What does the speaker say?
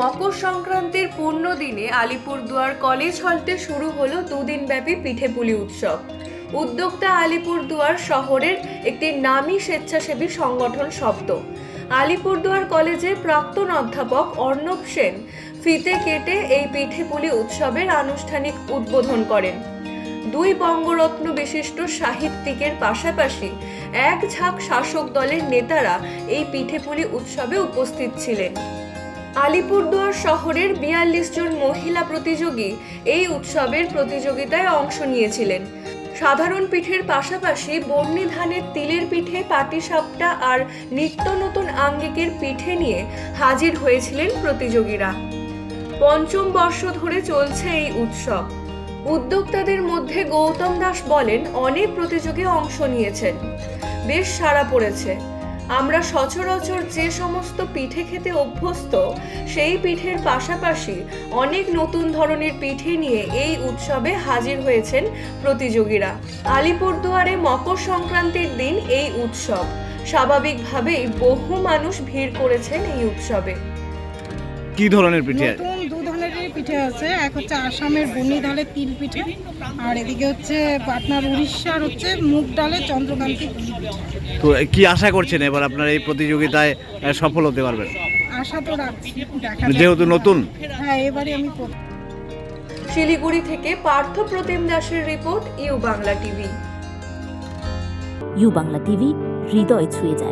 মকর সংক্রান্তির পূর্ণ দিনে আলিপুরদুয়ার কলেজ হলতে শুরু হলো দুদিনব্যাপী পিঠেপুলি উৎসব। উদ্যোক্তা আলিপুরদুয়ার শহরের একটি নামী স্বেচ্ছাসেবী সংগঠন শব্দ। আলিপুরদুয়ার কলেজের প্রাক্তন অধ্যাপক অর্ণব সেন ফিতে কেটে এই পিঠেপুলি উৎসবের আনুষ্ঠানিক উদ্বোধন করেন। দুই বঙ্গরত্ন বিশিষ্ট সাহিত্যিকের পাশাপাশি এক ঝাঁক শাসক দলের নেতারা এই পিঠেপুলি উৎসবে উপস্থিত ছিলেন। আলিপুরদুয়ার শহরের বিয়াল্লিশ জন মহিলা প্রতিযোগী এই উৎসবের প্রতিযোগিতায় অংশ নিয়েছিলেন। সাধারণ পিঠের পাশাপাশি বর্ণি ধানের তিলের পিঠে পাটিসাপটা আর নিত্য নতুন আঙ্গিকের পিঠে নিয়ে হাজির হয়েছিলেন প্রতিযোগীরা। পঞ্চম বর্ষ ধরে চলছে এই উৎসব। উদ্যোক্তাদের মধ্যে গৌতম দাস বলেন, অনেক প্রতিযোগী অংশ নিয়েছেন। বেশ সাড়া পড়েছে। আমরা সচরাচর যে সমস্ত পিঠে খেতে অভ্যস্ত, সেই পিঠের পাশাপাশি অনেক নতুন ধরনের পিঠে নিয়ে এই উৎসবে হাজির হয়েছেন প্রতিযোগীরা। আলিপুরদুয়ারে মকর সংক্রান্তির দিন এই উৎসব। স্বাভাবিকভাবেই বহু মানুষ ভিড় করেছেন এই উৎসবে। কি ধরনের পিঠে? পিঠে আছে এক হচ্ছে আসামের বনি ডালের তিল পিঠে আর এদিকে হচ্ছে আপনার উড়িষ্যার হচ্ছে মুগ ডালের চন্দ্রকান্তি তো কি আশা করছেন এবার আপনার এই প্রতিযোগিতায় সফল হতে পারবেন? আশা তো রাখছি যেহেতু নতুন। হ্যাঁ এবারে আমি শিলিগুড়ি থেকে পার্থ প্রতিম দাসের report U Bangla TV. U Bangla TV হৃদয় ছুঁয়ে যায়।